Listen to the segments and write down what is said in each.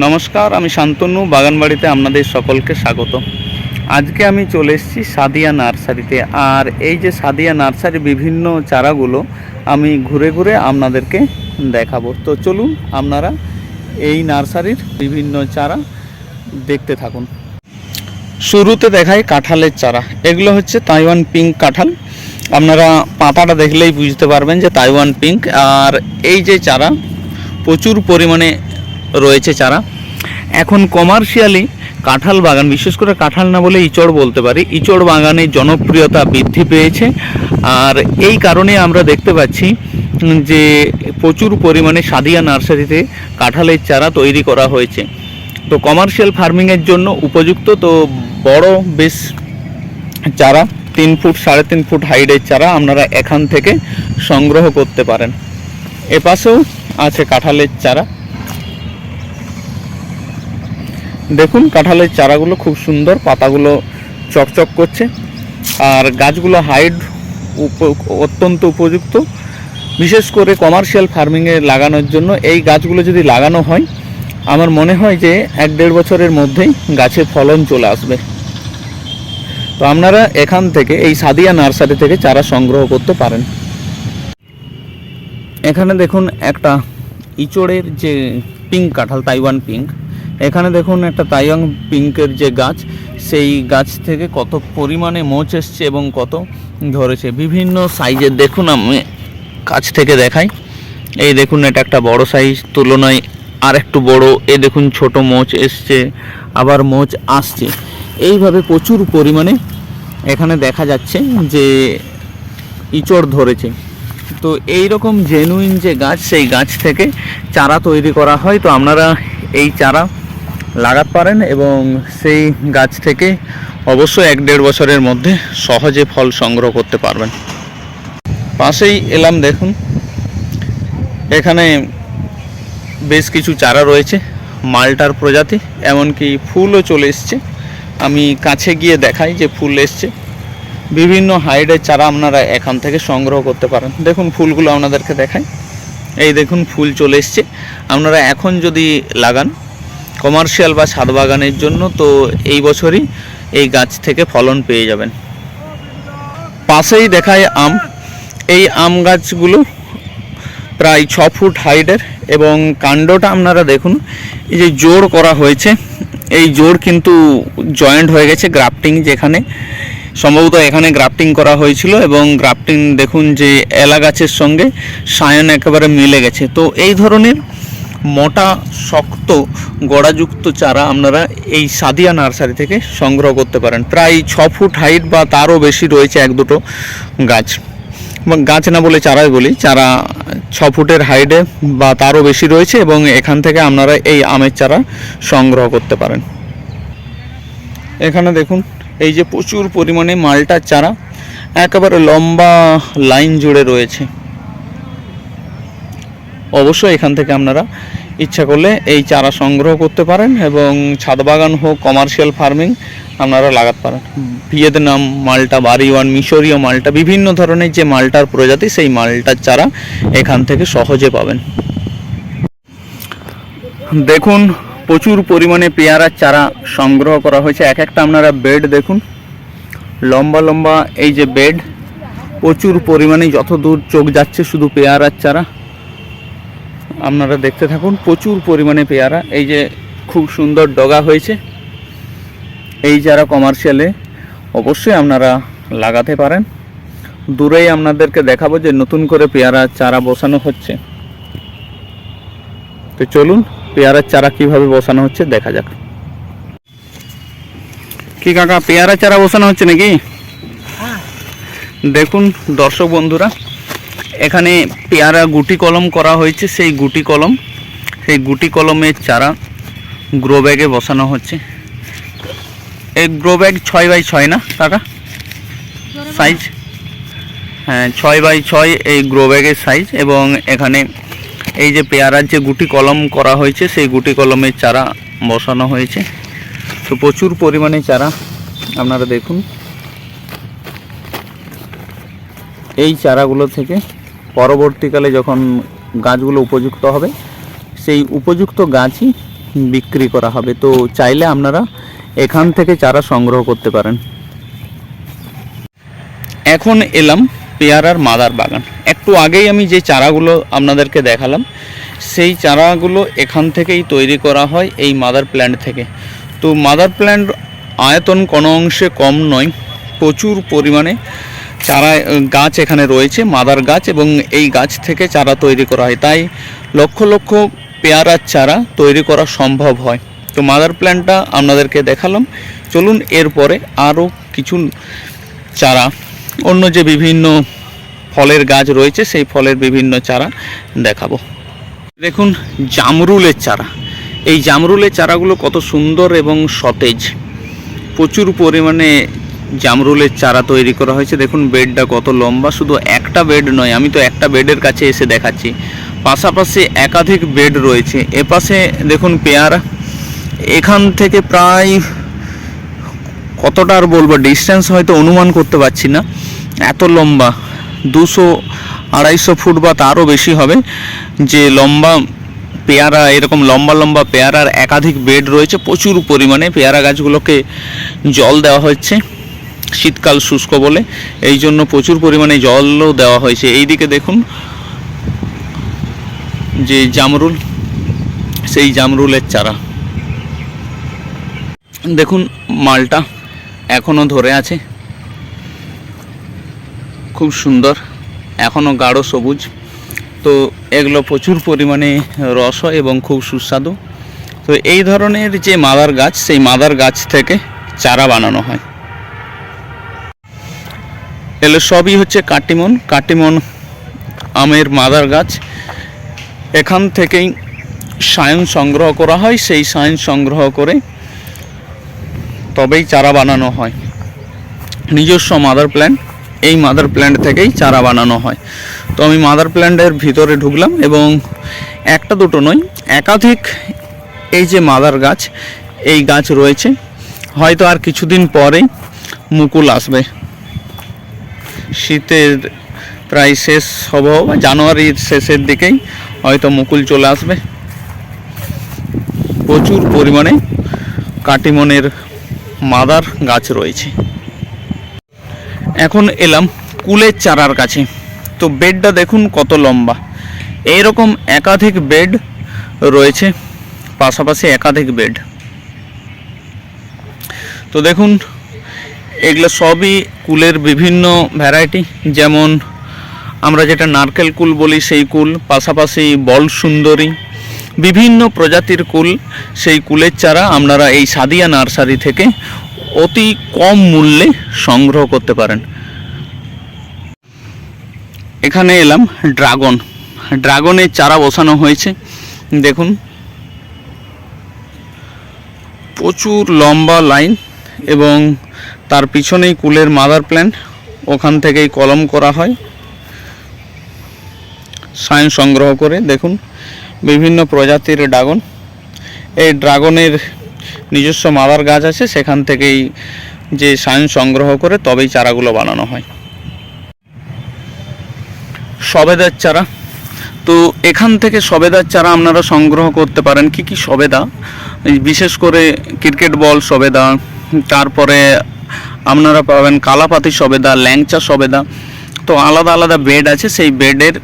নমস্কার, আমি শান্তনু, বাগানবাড়িতে আপনাদের সকলকে স্বাগত। আজকে আমি চলে এসেছি সাদিয়া নার্সারিতে, আর এই যে সাদিয়া নার্সারি বিভিন্ন চারাগুলো আমি ঘুরে ঘুরে আপনাদেরকে দেখাবো। তো চলুন আপনারা এই নার্সারির বিভিন্ন চারা দেখতে থাকুন। শুরুতে দেখাই কাঁঠালের চারা। এগুলো হচ্ছে তাইওয়ান পিঙ্ক কাঁঠাল। আপনারা পাতাটা দেখলেই বুঝতে পারবেন যে তাইওয়ান পিঙ্ক। আর এই যে চারা প্রচুর পরিমাণে রয়েছে চারা। এখন কমার্শিয়ালি কাঁঠাল বাগান, বিশেষ করে কাঁঠাল না বলে ইচড় বলতে পারি, ইচড় বাগানের জনপ্রিয়তা বৃদ্ধি পেয়েছে। আর এই কারণে আমরা দেখতে পাচ্ছি যে প্রচুর পরিমাণে সাদিয়া নার্সারিতে কাঁঠালের চারা তৈরি করা হয়েছে। তো কমার্শিয়াল ফার্মিংয়ের জন্য উপযুক্ত তো বড় বেশ চারা, তিন ফুট, সাড়ে তিন ফুট হাইটের চারা আপনারা এখান থেকে সংগ্রহ করতে পারেন। এপাশেও আছে কাঁঠালের চারা। দেখুন, কাঁঠালের চারাগুলো খুব সুন্দর, পাতাগুলো চকচক করছে। আর গাছগুলো হাইট অত্যন্ত উপযুক্ত। বিশেষ করে কমার্শিয়াল ফার্মিংয়ে লাগানোর জন্য এই গাছগুলো যদি লাগানো হয়, আমার মনে হয় যে এক দেড় বছরের মধ্যেই গাছে ফলন চলে আসবে। তো আপনারা এখান থেকে, এই সাদিয়া নার্সারি থেকে চারা সংগ্রহ করতে পারেন। এখানে দেখুন একটা ইচড়ের যে পিঙ্ক কাঁঠাল তাইওয়ান পিঙ্ক এখানে দেখুন একটা তাইওয়ান পিঙ্কের যে গাছ, সেই গাছ থেকে কত পরিমাণে মোচ এসছে এবং কত ধরেছে। বিভিন্ন সাইজের, দেখুন আমি কাছ থেকে দেখাই। এই দেখুন, এটা একটা বড় সাইজ, তুলনায় আর একটু বড়। এ দেখুন, ছোট মোচ এসছে, আবার মোচ আসছে। এইভাবে প্রচুর পরিমাণে এখানে দেখা যাচ্ছে যে ইচড় ধরেছে। তো এই রকম জেনুইন যে গাছ, সেই গাছ থেকে চারা তৈরি করা হয়। তো আপনারা এই চারা লাগাতে পারেন এবং সেই গাছ থেকে অবশ্যই এক দেড় বছরের মধ্যে সহজে ফল সংগ্রহ করতে পারবেন। পাশেই এলাম দেখুন। এখানে বেশ কিছু চারা রয়েছে, মালটার প্রজাতি, এমনকি ফুলও চলে এসছে। আমি কাছে গিয়ে দেখাই যে ফুল এসছে। বিভিন্ন হাইডের চারা আপনারা এখান থেকে সংগ্রহ করতে পারেন। দেখুন ফুলগুলো আপনাদেরকে দেখাই। এই দেখুন, ফুল চলে এসছে। আপনারা এখন যদি লাগান কমার্শিয়াল বা ছাদ বাগানের জন্য তো এই বছরই এই গাছ থেকে ফলন পেয়ে যাবেন। পাশেই দেখায় আম। এই আম গাছগুলো প্রায় ছ ফুট হাইটের এবং কাণ্ডটা আপনারা দেখুন, এই যে জোর করা হয়েছে। এই জোর কিন্তু জয়েন্ট হয়ে গেছে গ্রাফটিং যেখানে। সম্ভবত এখানে গ্রাফটিং করা হয়েছিল এবং গ্রাফটিং দেখুন যে এলা গাছের সঙ্গে সায়ন একেবারে মিলে গেছে। তো এই ধরনের মোটা, শক্ত, গড়াযুক্ত চারা আপনারা এই সাদিয়া নার্সারি থেকে সংগ্রহ করতে পারেন। প্রায় ছ ফুট হাইট বা তারও বেশি রয়েছে এক দুটো গাছ। গাছ না বলে চারাই বলি, চারা ছ ফুটের হাইটে বা তারও বেশি রয়েছে এবং এখান থেকে আপনারা এই আমের চারা সংগ্রহ করতে পারেন। এখানে দেখুন, এই যে প্রচুর পরিমাণে মালটার চারা, একেবারে লম্বা লাইন জুড়ে রয়েছে। অবশ্যই এখান থেকে আপনারা ইচ্ছা করলে এই চারা সংগ্রহ করতে পারেন এবং ছাদ বাগান হোক কমার্শিয়াল ফার্মিং আপনারা লাগাতে পারেন। ভিয়েতনাম মালটা, বারিওয়ান, মিশরীয় মালটা, বিভিন্ন ধরনের যে মালটার প্রজাতি, সেই মালটার চারা এখান থেকে সহজে পাবেন। দেখুন, প্রচুর পরিমাণে পেয়ারার চারা সংগ্রহ করা হয়েছে। এক একটা আপনারা বেড দেখুন। লম্বা লম্বা এই যে বেড প্রচুর পরিমাণে যত দূর চোখ যাচ্ছে শুধু পেয়ারার চারা। আপনারা দেখতে থাকুন প্রচুর পরিমাণে পেয়ারা। এই যে খুব সুন্দর ডগা হয়েছে। এই যারা কমার্শিয়ালে অবশ্যই আপনারা লাগাতে পারেন। দূরেই আপনাদেরকে দেখাবো যে নতুন করে পেয়ারা চারা বসানো হচ্ছে। তো চলুন পেয়ারার চারা কীভাবে বসানো হচ্ছে দেখা যাক। কি কাকা পেয়ারা চারা বসানো হচ্ছে নাকি? দেখুন দর্শক বন্ধুরা এখানে পেয়ারা গুটি কলম করা হয়েছে, সেই গুটি কলম, সেই গুটি কলমের চারা গ্রো ব্যাগে বসানো হচ্ছে। এই গ্রো ব্যাগ ছয় বাই ছয় না কাকা? সাইজ হ্যাঁ ছয় বাই ছয় এই গ্রো ব্যাগের সাইজ এবং এখানে এই যে পেয়ারার যে গুটি কলম করা হয়েছে, সেই গুটি কলমের চারা বসানো হয়েছে। তো প্রচুর পরিমাণে চারা আপনারা দেখুন। এই চারাগুলো থেকে পরবর্তীকালে যখন গাছগুলো উপযুক্ত হবে, সেই উপযুক্ত গাছই বিক্রি করা হবে। তো চাইলে আপনারা এখান থেকে চারা সংগ্রহ করতে পারেন। এখন এলাম পেয়ারার মাদার বাগান। একটু আগেই আমি যে চারাগুলো আপনাদেরকে দেখালাম, সেই চারাগুলো এখান থেকেই তৈরি করা হয় এই মাদার প্ল্যান্ট থেকে। তো মাদার প্ল্যান্ট আয়তন কোনো অংশে কম নয়, প্রচুর পরিমাণে। চারা গাছ এখানে রয়েছে, মাদার গাছ এবং এই গাছ থেকে চারা তৈরি করা হয়। তাই লক্ষ লক্ষ পেয়ারার চারা তৈরি করা সম্ভব হয়। তো মাদার প্ল্যান্টটা আপনাদেরকে দেখালাম। চলুন এরপরে আরও কিছু চারা, অন্য যে বিভিন্ন ফলের গাছ রয়েছে, সেই ফলের বিভিন্ন চারা দেখাবো। দেখুন, জামরুলের চারা। এই জামরুলের চারাগুলো কত সুন্দর এবং সতেজ। প্রচুর পরিমাণে জামরুলের চারা তৈরি করা হয়েছে। দেখুন, বেডটা কত লম্বা। শুধু একটা বেড নয়, আমি তো একটা বেডের কাছে এসে দেখাচ্ছি। পাশাপাশি একাধিক বেড রয়েছে। এপাশে দেখুন পেয়ারা। এখান থেকে প্রায় কতটা আর বলব ডিস্টেন্স হয়তো অনুমান করতে পারছি না। এত লম্বা, দুশো আড়াইশো ফুট বা তারও বেশি হবে। যে লম্বা পেয়ারা, এরকম লম্বা লম্বা পেয়ারার একাধিক বেড রয়েছে। প্রচুর পরিমাণে পেয়ারা গাছগুলোকে জল দেওয়া হচ্ছে। শীতকাল শুষ্ক বলে। এই জন্য প্রচুর পরিমাণে জলও দেওয়া হয়েছে। এইদিকে দেখুন, যে জামরুল, সেই জামরুলের চারা। দেখুন, মালটা এখনও ধরে আছে। খুব সুন্দর এখনও গাঢ় সবুজ। তো এগুলো প্রচুর পরিমাণে রস হয় এবং খুব সুস্বাদু। তো এই ধরনের যে মাদার গাছ, সেই মাদার গাছ থেকে চারা বানানো হয়। এগুলো সবই হচ্ছে কাটিমন কাটিমন আমের মাদার গাছ। এখান থেকেই সায়ন সংগ্রহ করা হয়, সেই সায়ন সংগ্রহ করে তবেই চারা বানানো হয়। নিজস্ব মাদার প্ল্যান্ট, এই মাদার প্ল্যান্ট থেকেই চারা বানানো হয়। তো আমি মাদার প্ল্যান্টের ভিতরে ঢুকলাম এবং একটা দুটো নয়, একাধিক এই যে মাদার গাছ, এই গাছ রয়েছে। হয়তো আর কিছুদিন পরে মুকুল আসবে। শীতের প্রায় শেষ হব জানুয়ারির শেষের দিকেই হয়তো মুকুল চলে আসবে। প্রচুর পরিমাণে কাটিমনের মাদার গাছ রয়েছে। এখন এলাম কুলের চারার কাছে। তো বেডটা দেখুন কত লম্বা। এইরকম একাধিক বেড রয়েছে, পাশাপাশি একাধিক বেড। তো দেখুন এগুলো সবই কুলের বিভিন্ন ভ্যারাইটি যেমন আমরা যেটা নারকেল কুল বলি, সেই কুল, পাশাপাশি বল সুন্দরী, বিভিন্ন প্রজাতির কুল। সেই কুলের চারা আপনারা এই সাদিয়া নার্সারি থেকে অতি কম মূল্যে সংগ্রহ করতে পারেন। এখানে এলাম ড্রাগন। ড্রাগনের চারা বসানো হয়েছে। দেখুন। প্রচুর লম্বা লাইন। এবং তার পিছনেই কুলের মাদার প্ল্যান্ট ওখান থেকেই কলম করা হয়। সাইন সংগ্রহ করে, দেখুন, বিভিন্ন প্রজাতির ড্রাগন। এই ড্রাগনের নিজস্ব মাদার গাছ আছে, সেখান থেকেই যে সাইন সংগ্রহ করে, তবেই চারাগুলো বানানো হয়। সবেদার চারা। তো এখান থেকে সবেদার চারা আপনারা সংগ্রহ করতে পারেন। কি কি সবেদা? বিশেষ করে ক্রিকেট বল সবেদা তারপরে আপনারা পাবেন কালাপাতি সবেদা, ল্যাংচা সবেদা। তো আলাদা আলাদা বেড আছে, সেই বেডের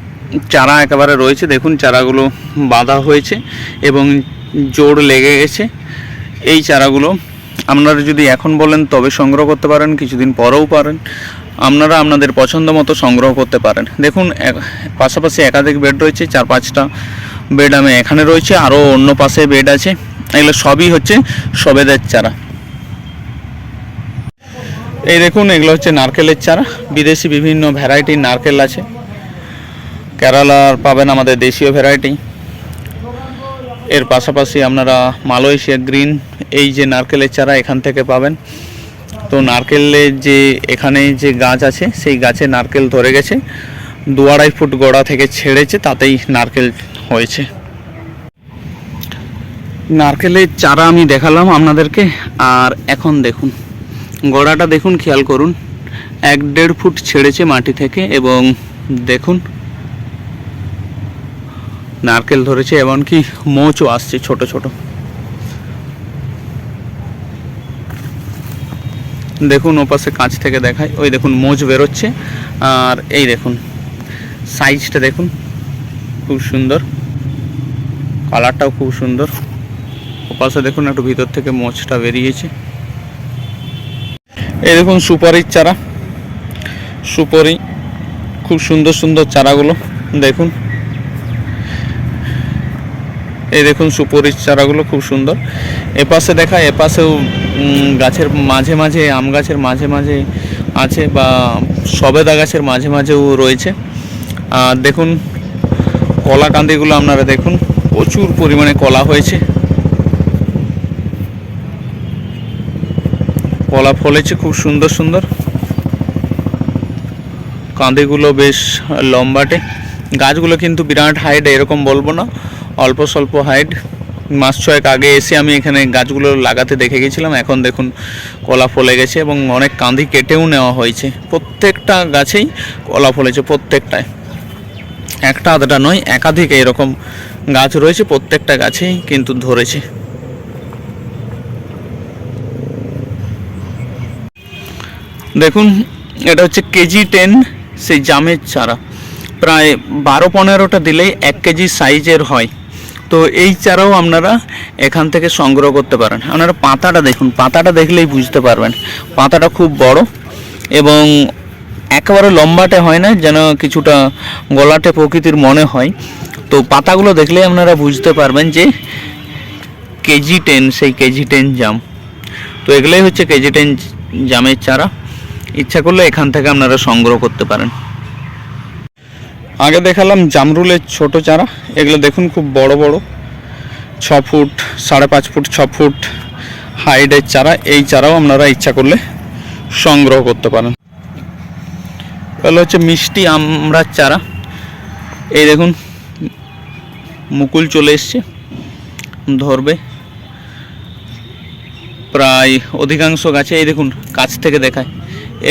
চারা একেবারে রয়েছে। দেখুন চারাগুলো বাঁধা হয়েছে এবং জোর লেগে গেছে। এই চারাগুলো আপনারা যদি এখন বলেন, তবে সংগ্রহ করতে পারেন, কিছুদিন পরেও পারেন। আপনারা আপনাদের পছন্দ মতো সংগ্রহ করতে পারেন। দেখুন পাশাপাশি একাধিক বেড রয়েছে, চার পাঁচটা বেড আমি এখানে রয়েছে, আরও অন্য পাশে বেড আছে। এগুলো সবই হচ্ছে সবেদের চারা। এই দেখুন, এগুলো হচ্ছে নারকেলের চারা। বিদেশি বিভিন্ন ভ্যারাইটির নারকেল আছে। কেরালার পাবেন আমাদের দেশীয় ভ্যারাইটি এর পাশাপাশি আপনারা মালয়েশিয়া গ্রিন এই যে নারকেলের চারা এখান থেকে পাবেন। তো নারকেলের যে, এখানে যে গাছ আছে, সেই গাছে নারকেল ধরে গেছে। দু আড়াই ফুট গোড়া থেকে ছেড়েছে, তাতেই নারকেল হয়েছে। নারকেলের চারা আমি দেখালাম আপনাদেরকে, আর এখন দেখুন। গোড়াটা দেখুন, খেয়াল করুন। এক দেড় ফুট ছেড়েছে মাটি থেকে এবং দেখুন, নারকেল ধরেছে, এমনকি মোচও আসছে ছোট ছোট। দেখুন, ওপাশে কাঁচ থেকে দেখায়, ওই দেখুন, মোচ বেরোচ্ছে। আর এই দেখুন, সাইজটা দেখুন, খুব সুন্দর। কালারটাও খুব সুন্দর। ওপাশে দেখুন, একটু ভিতর থেকে মোচটা বেরিয়েছে। এই দেখুন সুপারির চারা। সুপারি, খুব সুন্দর সুন্দর চারাগুলো, দেখুন। এই দেখুন সুপরির চারাগুলো খুব সুন্দর। এপাশে দেখা, এপাশেও গাছের মাঝে মাঝে, আম গাছের মাঝে মাঝে আছে বা সবেদা গাছের মাঝে মাঝেও রয়েছে। আর দেখুন কলা কান্দিগুলো আপনারা দেখুন, প্রচুর পরিমাণে কলা হয়েছে। কলা ফলেছে খুব সুন্দর সুন্দর। কাঁদিগুলো বেশ লম্বাটে। গাছগুলো কিন্তু বিরাট হাইট এরকম বলব না। অল্প স্বল্প হাইট মাস ছয়েক আগে এসে আমি এখানে গাছগুলো লাগাতে দেখে গেছিলাম। এখন দেখুন কলা ফলে গেছে এবং অনেক কাঁদি কেটেও নেওয়া হয়েছে। প্রত্যেকটা গাছেই কলা ফলেছে, প্রত্যেকটায়। একটা আধটা নয়, একাধিক এরকম গাছ রয়েছে, প্রত্যেকটা গাছেই কিন্তু ধরেছে। দেখুন, এটা হচ্ছে কেজি টেন সেই জামের চারা। প্রায় বারো পনেরোটা দিলেই এক কেজি সাইজের হয়। তো এই চারাও আপনারা এখান থেকে সংগ্রহ করতে পারেন। আপনারা পাতাটা দেখুন, পাতাটা দেখলেই বুঝতে পারবেন। পাতাটা খুব বড় এবং একেবারে লম্বাটে হয় না, যেন কিছুটা গলাটে প্রকৃতির মনে হয়। তো পাতাগুলো দেখলেই আপনারা বুঝতে পারবেন যে কেজি টেন সেই কেজি টেন জাম। তো এগুলোই হচ্ছে কেজি টেন জামের চারা। ইচ্ছা করলে এখান থেকে আপনারা সংগ্রহ করতে পারেন। আগে দেখালাম জামরুলের ছোট চারা। এগুলো দেখুন খুব বড় বড়। ছ ফুট, সাড়ে পাঁচ ফুট, ছ ফুট হাইটের চারা। এই চারাও আপনারা ইচ্ছা করলে সংগ্রহ করতে পারেন। এগুলো হচ্ছে মিষ্টি আমড়ার চারা। এই দেখুন, মুকুল চলে এসছে, ধরবে। প্রায় অধিকাংশ গাছে এই দেখুন, কাছ থেকে দেখায়।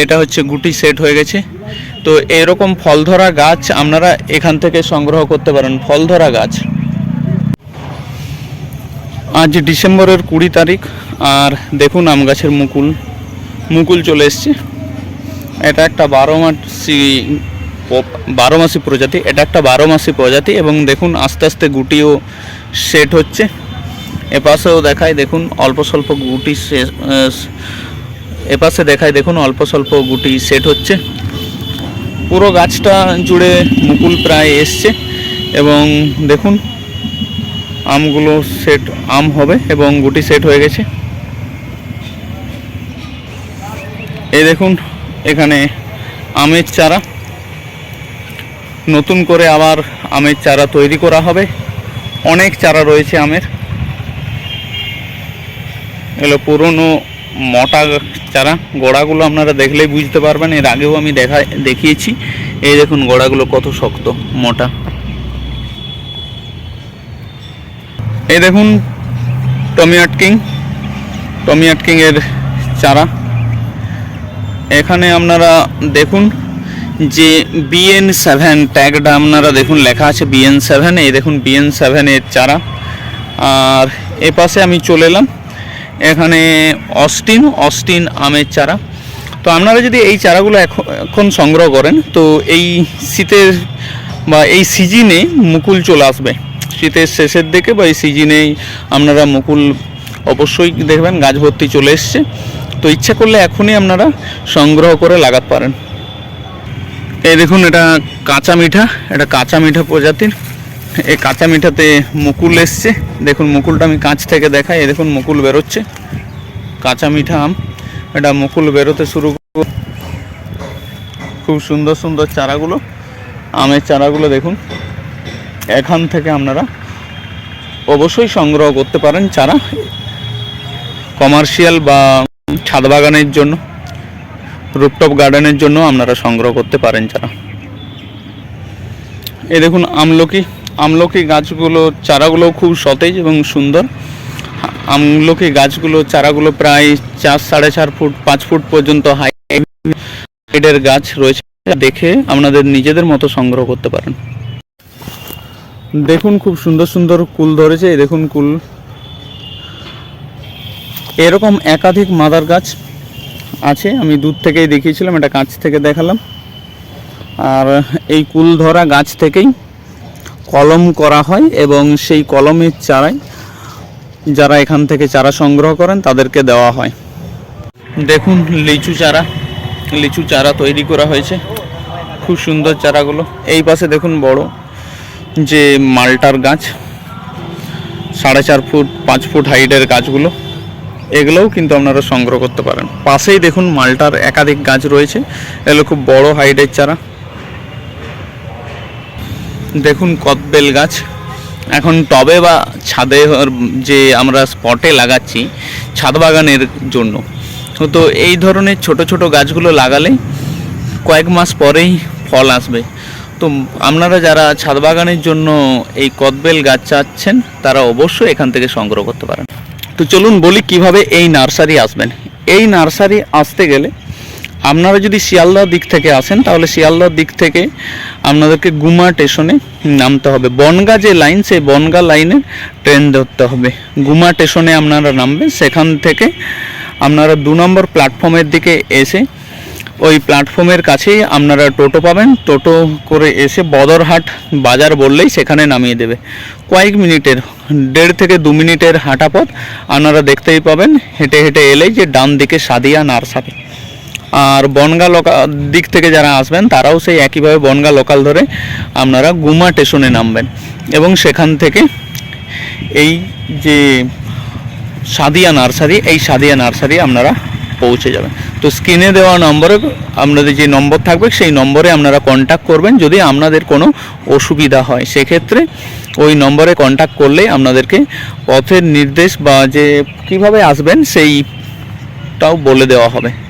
এটা হচ্ছে গুটি সেট হয়ে গেছে। তো এরকম ফল ধরা গাছ আপনারা এখান থেকে সংগ্রহ করতে পারেন ফল ধরা গাছ। আজ ডিসেম্বরের কুড়ি তারিখ, আর দেখুন আম গাছের মুকুল। মুকুল চলে এসছে। এটা একটা বারো মাসি বারো মাসি প্রজাতি, এটা একটা বারো মাসি প্রজাতি এবং দেখুন আস্তে আস্তে গুটিও সেট হচ্ছে। এপাশেও দেখায়, দেখুন অল্প স্বল্প গুটি এপাশে দেখায় দেখুন, অল্প স্বল্প গুটি সেট হচ্ছে। পুরো গাছটা জুড়ে মুকুল প্রায় এসছে এবং দেখুন, আমগুলো সেট আম হবে এবং গুটি সেট হয়ে গেছে। এই দেখুন, এখানে আমের চারা। নতুন করে আবার আমের চারা তৈরি করা হবে। অনেক চারা রয়েছে আমের। এগুলো পুরনো, মোটা চারা। গোড়াগুলো আপনারা দেখলেই বুঝতে পারবেন, এর আগেও আমি দেখা দেখিয়েছি। এই দেখুন গোড়াগুলো কত শক্ত, মোটা। এই দেখুন টমি আটকিং টমি আটকিং এর চারা। এখানে আপনারা দেখুন যে বিএন সেভেন ট্যাগটা আপনারা দেখুন, লেখা আছে বিএন সেভেন এই দেখুন বিএন সেভেনের চারা। আর এ পাশে আমি চলে এলাম এখানে অস্টিন অস্টিন আমের চারা। তো আপনারা যদি এই চারাগুলো এখন সংগ্রহ করেন, তো এই শীতের বা এই সিজনে মুকুল চলে আসবে। শীতের শেষের দিকে বা এই সিজনেই আপনারা মুকুল অবশ্যই দেখবেন, গাছ ভর্তি চলে এসছে। তো ইচ্ছা করলে এখনই আপনারা সংগ্রহ করে লাগাতে পারেন। এই দেখুন, এটা কাঁচা মিঠা, এটা কাঁচা মিঠা প্রজাতির। এই কাঁচা মিঠাতে মুকুল এসছে। দেখুন, মুকুলটা আমি কাঁচ থেকে দেখাই। এই দেখুন, মুকুল বেরোচ্ছে। কাঁচা মিঠা আম। এটা মুকুল বেরোতে শুরু। খুব সুন্দর সুন্দর চারাগুলো। আমের চারাগুলো দেখুন। এখান থেকে আপনারা অবশ্যই সংগ্রহ করতে পারেন চারা। কমার্শিয়াল বা ছাদ বাগানের জন্য রুপটপ গার্ডেনের জন্য আপনারা সংগ্রহ করতে পারেন চারা। এই দেখুন, আমলকি আমলকি গাছগুলো চারাগুলো খুব সতেজ এবং সুন্দর। আমলকি গাছগুলো, চারাগুলো প্রায় চার, সাড়ে চার ফুট, পাঁচ ফুট পর্যন্ত হাইটের গাছ রয়েছে। দেখে আপনাদের নিজেদের মতো সংগ্রহ করতে পারেন। দেখুন খুব সুন্দর সুন্দর কুল ধরেছে দেখুন কুল। এরকম একাধিক মাদার গাছ আছে, আমি দূর থেকেই দেখিয়েছিলাম, এটা কাছ থেকে দেখালাম। আর এই কুল ধরা গাছ থেকেই কলম করা হয় এবং সেই কলমের চারাই যারা এখান থেকে চারা সংগ্রহ করেন তাদেরকে দেওয়া হয়। দেখুন, লিচু চারা লিচু চারা তৈরি করা হয়েছে। খুব সুন্দর চারাগুলো। এই পাশে দেখুন বড় যে মালটার গাছ, সাড়ে চার ফুট, পাঁচ ফুট হাইটের গাছগুলো, এগুলোও কিন্তু আপনারা সংগ্রহ করতে পারেন। পাশেই দেখুন মালটার একাধিক গাছ রয়েছে। এগুলো খুব বড় হাইটের চারা। দেখুন কদবেল গাছ। এখন টবে বা ছাদে যে আমরা স্পটে লাগাচ্ছি, ছাদ বাগানের জন্য। তো এই ধরনের ছোট ছোট গাছগুলো লাগালে কয়েক মাস পরেই ফল আসবে। তো আপনারা যারা ছাদ বাগানের জন্য এই কদবেল গাছ চাচ্ছেন, তারা অবশ্যই এখান থেকে সংগ্রহ করতে পারেন। তো চলুন বলি কীভাবে এই নার্সারি আসবেন। এই নার্সারি আসতে গেলে আপনারা যদি শিয়ালদার দিক থেকে আসেন, তাহলে শিয়ালদার দিক থেকে আপনাদেরকে গুমা স্টেশনে নামতে হবে। বনগা যে লাইন, সেই বনগা লাইনে ট্রেন ধরতে হবে। গুমা স্টেশনে আপনারা নামবেন। সেখান থেকে আপনারা দু নম্বর প্ল্যাটফর্মের দিকে এসে ওই প্ল্যাটফর্মের কাছেই আপনারা টোটো পাবেন। টোটো করে এসে বদরহাট বাজার বললেই সেখানে নামিয়ে দেবে। কয়েক মিনিটের, দেড় থেকে দু মিনিটের হাঁটা পথ আপনারা দেখতেই পাবেন। হেঁটে হেঁটে এলেই যে ডান দিকে সাদিয়া নার্সারি। আর বনগা লোকাল দিক থেকে যারা আসবেন, তারাও সেই একইভাবে বনগা লোকাল ধরে আপনারা গুমা স্টেশনে নামবেন। এবং সেখান থেকে এই যে সাদিয়া নার্সারি, এই সাদিয়া নার্সারি আপনারা পৌঁছে যাবেন। তো স্ক্রিনে দেওয়া নম্বরে আপনাদের যে নম্বর থাকবে, সেই নম্বরে আপনারা কন্ট্যাক্ট করবেন। যদি আপনাদের কোনো অসুবিধা হয়, সেক্ষেত্রে ওই নম্বরে কন্ট্যাক্ট করলে আপনাদেরকে পথের নির্দেশ বা যে কীভাবে আসবেন, সেইটাও বলে দেওয়া হবে।